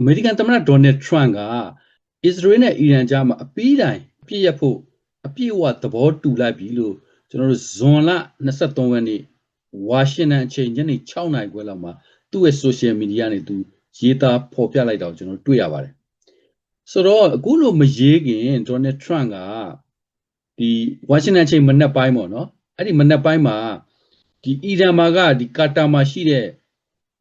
အမေရိကန်သမ္မတဒေါ်နယ်ထရန့်ကအစ္စရေးနဲ့အီရန်ကြားမှာအပီးတိုင်ပြည့်ရဖို့အပြည့်အဝသဘောတူလိုက်ပြီလို့ကျွန်တော်တို့ဇွန်လ23ရက်နေ့ဝါရှင်တန်အချိန်ညနေ6နာရီခွဲလောက်မှာသူ့ရဲ့ social media နဲ့သူရေးသားဖော်ပြလိုက်တာကိုကျွန်တော်တွေ့ရပါတယ်ဆိုတော့အခုလိုမရေးခင်ဒေါ်နယ်ထရန့်ကဒီဝါရှင်တန်ချိန်မနက်ပိုင်းပေါ့နော်အဲ့ဒီမနက်ပိုင်းမှာဒီအီရန်မှာကဒီကာတာမှာရှိတဲ့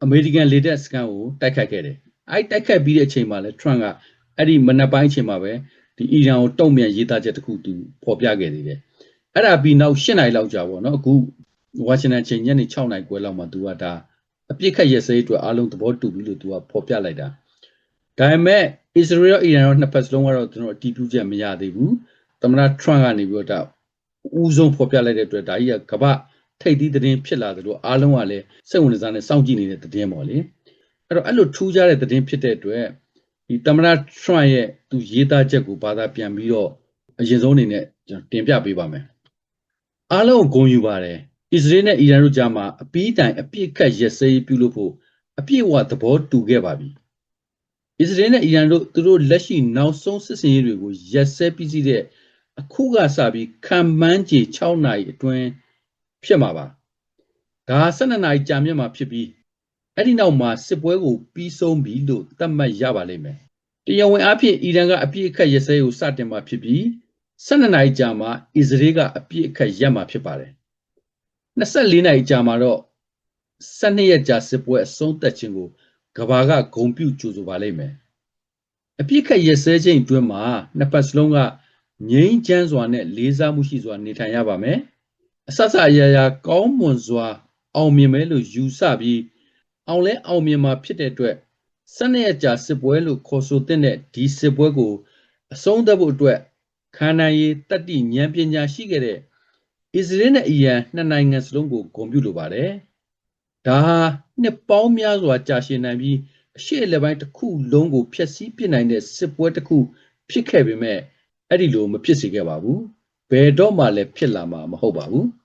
အမေရိကန်လေတပ်စခန်းကိုတိုက်ခတ်ခဲ့တယ် အဲ့တိုက်ခတ်ပြီးတဲ့အချိန်မှာလဲထရန့်ကအဲ့ဒီမနက်ပိုင်းအချိန်မှာပဲဒီအီရန်ကိုတုံ့ပြန်ရေးသားချက်တစ်ခုသူဖော်ပြခဲ့သေးတယ်အဲ့ဒါပြီးနောက်၈နာရီလောက်ကြာပေါ့နော်အခုဝါရှင်တန်ချိန်ညနေ6နာရီခွဲလောက်မှာသူကဒါအပြစ်ခတ်ရက်စဲအတွက်အားလုံးသဘောတူပြီလို့သူကဖော်ပြလိုက်တာဒါပေမဲ့အစ္စရေးရောအီရန်ရောနှစ်ဖက်စလုံးကတော့ကျွန်တော်အတီးပြုချက်မရသေးဘူးသမ္မတထရန့်ကနေပြီးတော့ဦးဆုံးဖော်ပြလိုက်တဲ့အတွက်ဒါကြီးကကမ္ဘာထိပ်သီးသတင်းဖြစ်လာတယ်လို့အားလုံးကလည်းစိတ်ဝင်စားနေစောင့်ကြည့်နေတဲ့သတင်းပေါ့လေ အဲ့တော့အဲ့လိုထူးခြားတဲ့သတင်းဖြစ်တဲ့အတွက်ဒီသမ္မတထရန့်ရဲ့သူရေးသားချက်ကိုဘာသာပြန်ပြီးတော့အရင်ဆုံးအနေနဲ့ကျွန်တော်တင်ပြပေးပါမယ်အားလုံးကိုဂုဏ်ယူပါတယ်အစ္စရေးနဲ့အီရန်တို့ကြားမှာအပီးတိုင်အပြစ်ခတ်ရက်စဲပြုလုပ်ဖို့အပြည့်အဝသဘောတူခဲ့ပါပြီအစ္စရေးနဲ့အီရန်တို့သူတို့လက်ရှိနောက်ဆုံးစစ်စင်ရေးတွေကိုရက်စဲပြီးစီးတဲ့အခုကစပြီးခံမှန်းခြေ6နာရီအတွင်းဖြစ်မှာပါဒါ12နာရီကြာမြင့်မှာဖြစ်ပြီး အဲ့ဒီနောက်မှာစစ်ပွဲကိုပြီးဆုံးပြီလို့သတ်မှတ်ရပါလိမ့်မယ်တရားဝင်အဖြစ်အီရန်ကအပြည့်အခတ်ရစဲကိုစတင်မှာဖြစ်ပြီး12နာရီကြာမှာအစ္စရေးကအပြည့်အခတ်ရပ်မှာဖြစ်ပါတယ်24နာရီကြာမှာတော့12ရက်ကြာစစ်ပွဲအဆုံးသတ်ခြင်းကိုကဘာကဂုံပြုကြိုဆိုပါလိမ့်မယ်အပြည့်အခတ်ရစဲခြင်းအတွင်းမှာနှစ်ပတ်စလုံးကငြိမ်းချမ်းစွာနဲ့လေးစားမှုရှိစွာနေထိုင်ရပါမယ်အဆဆအရာရာကောင်းမွန်စွာအောင်မြင်မယ်လို့ယူဆပြီး အောင်လဲအောင်မြင်မှာဖြစ်တဲ့အတွက်စနစ်အကြာစစ်ပွဲလို့ခေါ်ဆိုတဲ့ဒီစစ်ပွဲကို အဆုံးသတ်ဖို့အတွက်ခန္ဓာရည်တတိဉာဏ်ပညာရှိခဲ့တဲ့အစ္စရေးနဲ့အီရန်နှစ်နိုင်ငံစလုံးကိုဂုဏ်ပြုလိုပါတယ်။ဒါဟာနှစ်ပေါင်းများစွာကြာရှည်နိုင်ပြီးအရှိအလပိုင်းတစ်ခုလုံးကိုဖျက်ဆီးပစ်နိုင်တဲ့စစ်ပွဲတစ်ခုဖြစ်ခဲ့ပေမဲ့အဲ့ဒီလိုမဖြစ်စေခဲ့ပါဘူး။ဘယ်တော့မှလည်းဖြစ်လာမှာမဟုတ်ပါဘူး။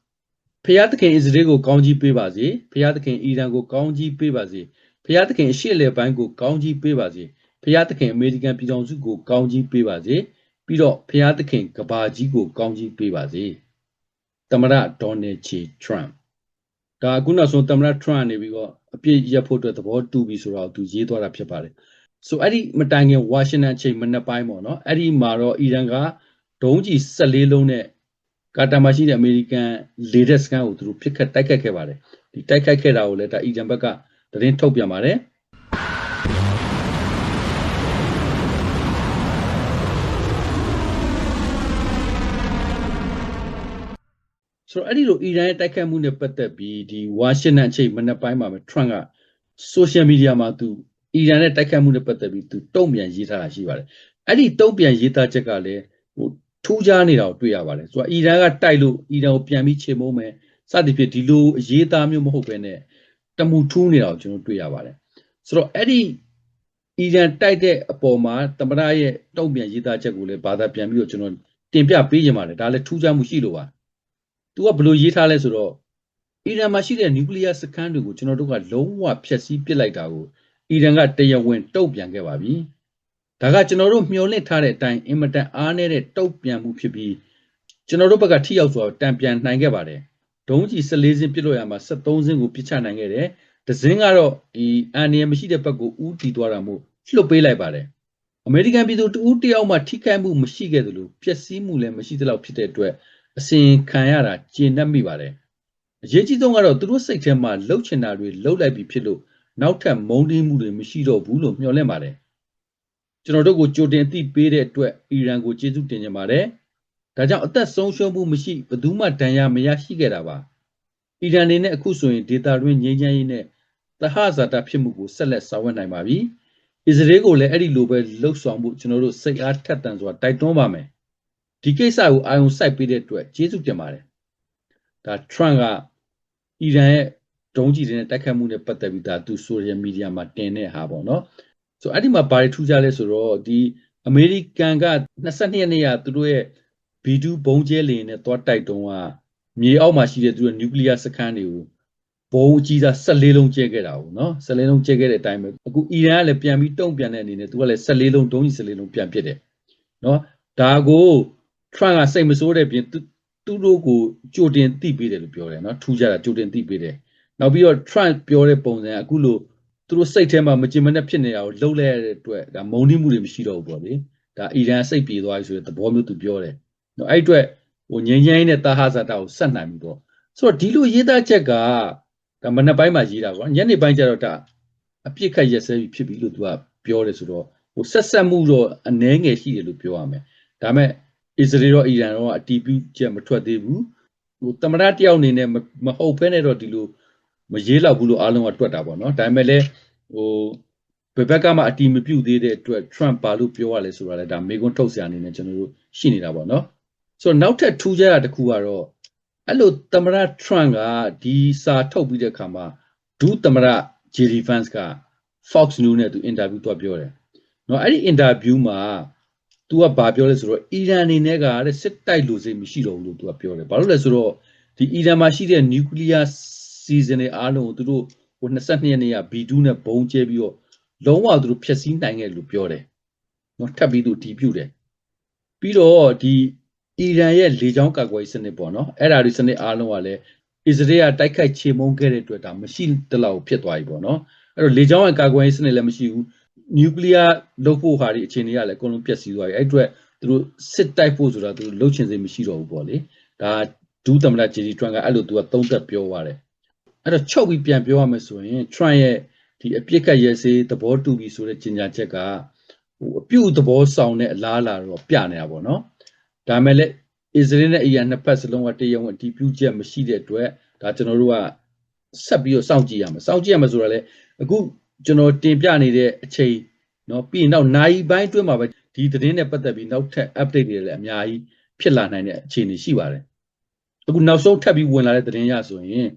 ဖျားသခင်အစ္စရေးကိုကောင်းကြီးပေးပါစေ။ဖျားသခင်အီရန်ကိုကောင်းကြီးပေးပါစေ။ဖျားသခင်အရှိအလပိုင်းကိုကောင်းကြီးပေးပါစေ။ဖျားသခင်အမေရိကန်ပြည်ထောင်စုကိုကောင်းကြီးပေးပါစေ။ပြီးတော့ဖျားသခင်ကဘာကြီးကိုကောင်းကြီးပေးပါစေ။သမ္မတဒေါ်နယ်ချီထရန့်ဒါအခုနောက်ဆုံးသမ္မတထရန့်နေပြီးတော့အပြည့်ရဖို့အတွက်သဘောတူပြီဆိုတော့သူရေးသွားတာဖြစ်ပါတယ်ဆိုအဲ့ဒီမတိုင်ခင်ဝါရှင်တန်ချိန်မနေ့ပိုင်းပေါ့နော်အဲ့ဒီမှာတော့အီရန်ကဒုံးကျည်14လုံးနဲ့ ကာတာမှာရှိတဲ့အမေရိကန်လေတပ်စခန်းကိုသူတို့ဖိခတ်တိုက်ခတ်ခဲ့ပါတယ်ဒီတိုက်ခတ်ခဲ့တာကိုလည်းဒါအီရန်ဘက်ကသတင်းထုတ်ပြန်ပါတယ်ဆိုတော့အဲ့ဒီလိုအီရန်ရဲ့တိုက်ခတ်မှုနဲ့ပတ်သက်ပြီးဒီဝါရှင်တန်အချိန်မနေ့ပိုင်းမှာပဲထရန့်က social media မှာသူအီရန်နဲ့တိုက်ခတ်မှုနဲ့ပတ်သက်ပြီးသူတုံ့ပြန်ရေးထားတာရှိပါတယ်အဲ့ဒီတုံ့ပြန်ရေးသားချက်ကလည်းဟို ထူးခြားနေတာကိုတွေ့ရပါတယ်ဆိုတော့အီရန်ကတိုက်လို့အီရန်ကိုပြန်ပြီးချေမိုးမယ်စသဖြင့်ဒီလိုအရေးသားမျိုးမဟုတ်ဘဲနဲ့တမှုထူးနေတာကိုကျွန်တော်တွေ့ရပါတယ်ဆိုတော့အဲ့ဒီအီရန်တိုက်တဲ့အပေါ်မှာတမရရဲ့တုံ့ပြန်ရေးသားချက်ကိုလည်းဘာသာပြန်ပြီးတော့ကျွန်တော်တင်ပြပေးကြပါတယ်ဒါလည်းထူးခြားမှုရှိလို့ပါသူကဘယ်လိုရေးထားလဲဆိုတော့အီရန်မှာရှိတဲ့နျူကလ িয়ার စခန်းတွေကိုကျွန်တော်တို့ကလုံးဝဖျက်ဆီးပစ်လိုက်တာကိုအီရန်ကတရားဝင်တုံ့ပြန်ခဲ့ပါပြီ။ ဒါကကျွန်တော်တို့မျှော်လင့်ထားတဲ့အတိုင်းအင်မတန်အားနည်းတဲ့တုံ့ပြန်မှုဖြစ်ပြီးကျွန်တော်တို့ဘက်ကထိရောက်စွာတံပြန်နိုင်ခဲ့ပါတယ်။ဒုံးကြီး14စင်းပြစ်လို့ရမှာ73စင်းကိုပြစ်ချနိုင်ခဲ့တယ်။ဒဇင်းကတော့ဒီအန်နီယမရှိတဲ့ဘက်ကိုဦးတည်သွားတာမို့လွှတ်ပေးလိုက်ပါတယ်။အမေရိကန်ပြည်သူတဦးတယောက်မှထိခိုက်မှုမရှိခဲ့သလိုပျက်စီးမှုလည်းမရှိသလောက်ဖြစ်တဲ့အတွက်အစင်ခံရတာကျေနပ်မိပါတယ်။အရေးကြီးဆုံးကတော့သူတို့စိတ်ထဲမှာလှုပ်ချင်တာတွေလှုပ်လိုက်ပြီးဖြစ်လို့နောက်ထပ်မုန်းတီးမှုတွေမရှိတော့ဘူးလို့မျှော်လင့်ပါတယ် ကျွန်တော်တို့ကိုကြိုတင်သိပေးတဲ့အတွက်အီရန်ကိုကျေးဇူးတင်ကြပါတယ်ဒါကြောင့်အသက်ဆုံးရှုံးမှုမရှိဘယ်သူမှဒဏ်ရာမရရှိခဲ့တာပါအီရန်နေနဲ့အခုဆိုရင်ဒေတာတွင်းငြိမ်းချမ်းရေးနဲ့သဟဇာတာဖြစ်မှုကိုဆက်လက်ဆောင်ရွက်နိုင်ပါပြီအစ္စရေးကိုလည်းအဲ့ဒီလိုပဲလှုပ်ဆောင်မှုကျွန်တော်တို့စိတ်အားထက်သန်စွာတိုက်တွန်းပါမယ်ဒီကိစ္စကိုအာရုံစိုက်ပေးတဲ့အတွက်ကျေးဇူးတင်ပါတယ်ဒါထရန့်ကအီရန်ရဲ့ဒုံးကျည်တွေနဲ့တိုက်ခတ်မှုနဲ့ပတ်သက်ပြီးဒါသူ social media မှာတင်တဲ့ဟာပေါ့နော် ဆိုအဲ့ဒီမှာဘာတွေထူးခြားလဲဆိုတော့ဒီအမေရိကန်က22ရက်နေ့ကသူတို့ရဲ့ B2 ဘုံကျဲလေနဲ့သွားတိုက်တုံးကမြေအောက်မှာရှိတဲ့သူတို့နျူကလ িয়ার စခန်းတွေကိုဘုံအကြီးစား14လုံးကျဲခဲ့တာဟုတ်နော်14လုံးကျဲခဲ့တဲ့အတိုင်းပဲအခုအီရန်ကလည်းပြန်ပြီးတုံ့ပြန်တဲ့အနေနဲ့သူကလည်း14လုံးဒုံးကြီး14လုံးပြန်ပစ်တယ်နော်ဒါကို Trump ကစိတ်မဆိုးတဲ့ပြင်သူသူတို့ကိုကြိုတင်သိပေးတယ်လို့ပြောတယ်နော်ထူးခြားတာကြိုတင်သိပေးတယ်နောက်ပြီးတော့ Trump ပြောတဲ့ပုံစံကအခုလို့ သူတို့စိတ်ထဲမှာမကြင်မနဲ့ဖြစ်နေတာကိုလှုပ်လဲရတဲ့အတွက်ဒါမုံနှိမှုတွေမရှိတော့ဘူးပေါ့လေဒါအီရန်စိတ်ပြေသွားပြီဆိုတဲ့သဘောမျိုးသူပြောတယ်နော်အဲ့အတွက်ဟိုငင်းငင်းနဲ့တာဟာဇာတာကိုဆက်နိုင်ပြီပေါ့ဆိုတော့ဒီလိုရေးသားချက်ကဒါမနေ့ပိုင်းမှာရေးတာကွာညနေပိုင်းကျတော့ဒါအပြစ်ခတ်ရက်စဲပြီဖြစ်ပြီလို့သူကပြောတယ်ဆိုတော့ဟိုဆက်ဆက်မှုတော့အနှဲငယ်ရှိတယ်လို့ပြောရမယ်ဒါပေမဲ့အစ္စရေးရောအီရန်ရောအတီးပြုချက်မထွက်သေးဘူးဟိုတမရတယောက်အနေနဲ့မဟုတ်ဖဲနဲ့တော့ဒီလို မရေးတော့ဘူးလို့အားလုံးကတွက်တာပေါ့နော်ဒါပေမဲ့လည်းဟိုဘယ်ဘက်ကမှအတီးမပြုတ်သေးတဲ့အတွက် Trump ဘာလို့ပြောရလဲဆိုတာလဲဒါမေကွန်းထုတ်စရာအနေနဲ့ကျွန်တော်တို့ရှိနေတာပေါ့နော်ဆိုတော့နောက်ထပ်ထူးခြားတာတစ်ခုကတော့အဲ့လိုသမရ Trump ကဒီစာထုတ်ပြီးတဲ့အခါမှာဒုသမရ JD Vance က Fox News နဲ့သူအင်တာဗျူးတော့ပြောတယ်နော်အဲ့ဒီအင်တာဗျူးမှာ तू ကဘာပြောလဲဆိုတော့အီရန်အနေနဲ့ကတဲ့စစ်တိုက်လို့စိတ်မရှိတော့ဘူးလို့ तू ကပြောတယ်ဘာလို့လဲဆိုတော့ဒီအီရန်မှာရှိတဲ့နျူကလ িয়ার စီဇန်တွေအားလုံးကိုသူတို့ဟို22ရက်နေ့က B2 နဲ့ဘုံကျဲပြီးတော့လုံးဝသူတို့ဖျက်ဆီးနိုင်ခဲ့လို့ပြောတယ်နော်ထပ်ပြီးသူတီးပြူတယ်ပြီးတော့ဒီအီရန်ရဲ့လေကြောင်းကာကွယ်ရေးစနစ်ပေါ့နော်အဲ့ဒါဒီစနစ်အားလုံးကလည်းအစ္စရေးကတိုက်ခိုက်ချေမှုန်းခဲ့တဲ့အတွက်ဒါမရှိတလောက်ဖြစ်သွားပြီပေါ့နော်အဲ့တော့လေကြောင်းရဲ့ကာကွယ်ရေးစနစ်လည်းမရှိဘူးနျူကလ িয়ার လုပ်ဖို့ဟာဒီအခြေအနေကလည်းအကုန်လုံးပျက်စီးသွားပြီအဲ့အတွက်သူတို့စစ်တိုက်ဖို့ဆိုတာသူတို့လှုပ်ချင်စိတ်မရှိတော့ဘူးပေါ့လေဒါဒူးသမ္မတဂျီဒီထရန့်ကအဲ့လိုသူကသုံးသက်ပြောသွားတယ် အဲ့တော့ချုပ်ပြီးပြန်ပြောရမယ်ဆိုရင်ထရန့်ရဲ့ဒီအပြစ်ကတ်ရဲစေးသဘောတူပြီဆိုတဲ့ကြေညာချက်ကဟိုအပြုတ်သဘောဆောင်တဲ့အလားအလာတော့ပြနေတာပေါ့နော်ဒါမဲ့လည်းအစ္စရေးနဲ့အီရန်နှစ်ဖက်စလုံးကတရားဝင်အတည်ပြုချက်မရှိတဲ့အတွက်ဒါကျွန်တော်တို့ကဆက်ပြီးတော့စောင့်ကြည့်ရမယ်စောင့်ကြည့်ရမယ်ဆိုတော့လေအခုကျွန်တော်တင်ပြနေတဲ့အချိန်เนาะပြီးရင်နောက်နိုင်ပိုင်းအတွင်းမှာပဲဒီသတင်းနဲ့ပတ်သက်ပြီးနောက်ထပ် update တွေလည်းအများကြီးဖြစ်လာနိုင်တဲ့အခြေအနေရှိပါတယ်အခုနောက်ဆုံးထပ်ပြီးဝင်လာတဲ့သတင်းရဆိုရင်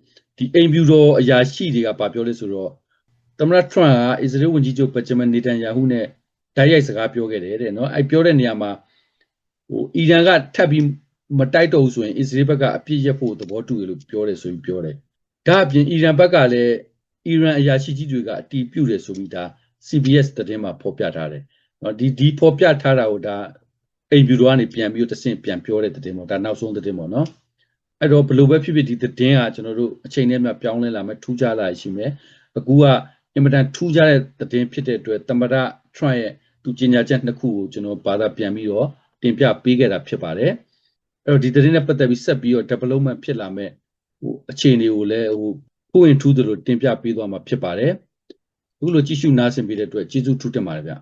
ဒီအိမ်ဖြူတော်အရာရှိတွေကဗာပြောလဲဆိုတော့သမ္မတထရန့်ကအစ္စရေးဝန်ကြီးချုပ်ဘက်ဂျမန်နေတန်ယာဟုနဲ့တိုက်ရိုက်စကားပြောခဲ့တယ်တဲ့နော်အဲ့ပြောတဲ့နေရာမှာဟိုအီရန်ကထပ်ပြီးမတိုက်တော့ဘူးဆိုရင်အစ္စရေးဘက်ကအပြစ်ရက်ဖို့သဘောတူတယ်လို့ပြောတယ်ဆိုပြီးပြောတယ်ဒါအပြင်အီရန်ဘက်ကလည်းအီရန်အရာရှိကြီးတွေကအတီးပြုတ်တယ်ဆိုပြီးဒါ CBS သတင်းမှာဖော်ပြထားတယ်နော်ဒီဒီဖော်ပြထားတာကိုဒါအိမ်ဖြူတော်ကနေပြန်ပြီးတော့တဆင့်ပြန်ပြောတဲ့သတင်းပေါ့ဒါနောက်ဆုံးသတင်းပေါ့နော် အဲ့တော့ဘယ်လိုပဲဖြစ်ဖြစ်ဒီသတင်းကကျွန်တော်တို့အချိန်နဲ့မှပြောင်းလဲလာမယ်ထူးခြားလာရှိမယ်အခုကအင်မတန်ထူးခြားတဲ့သတင်းဖြစ်တဲ့အတွက်သမ္မတ Trump ရဲ့သူကြေညာချက်နှစ်ခုကိုကျွန်တော်ဘာသာပြန်ပြီးတော့တင်ပြပေးခဲ့တာဖြစ်ပါတယ်အဲ့တော့ဒီသတင်းနဲ့ပတ်သက်ပြီးဆက်ပြီးတော့ development ဖြစ်လာမဲ့ဟိုအခြေအနေကိုလည်းဟိုကိုရင်ထူးသလိုတင်ပြပေးသွားမှာဖြစ်ပါတယ်အခုလိုကြည့်ရှုနားဆင်ပေးတဲ့အတွက်ကျေးဇူးထူးတင်ပါတယ်ဗျ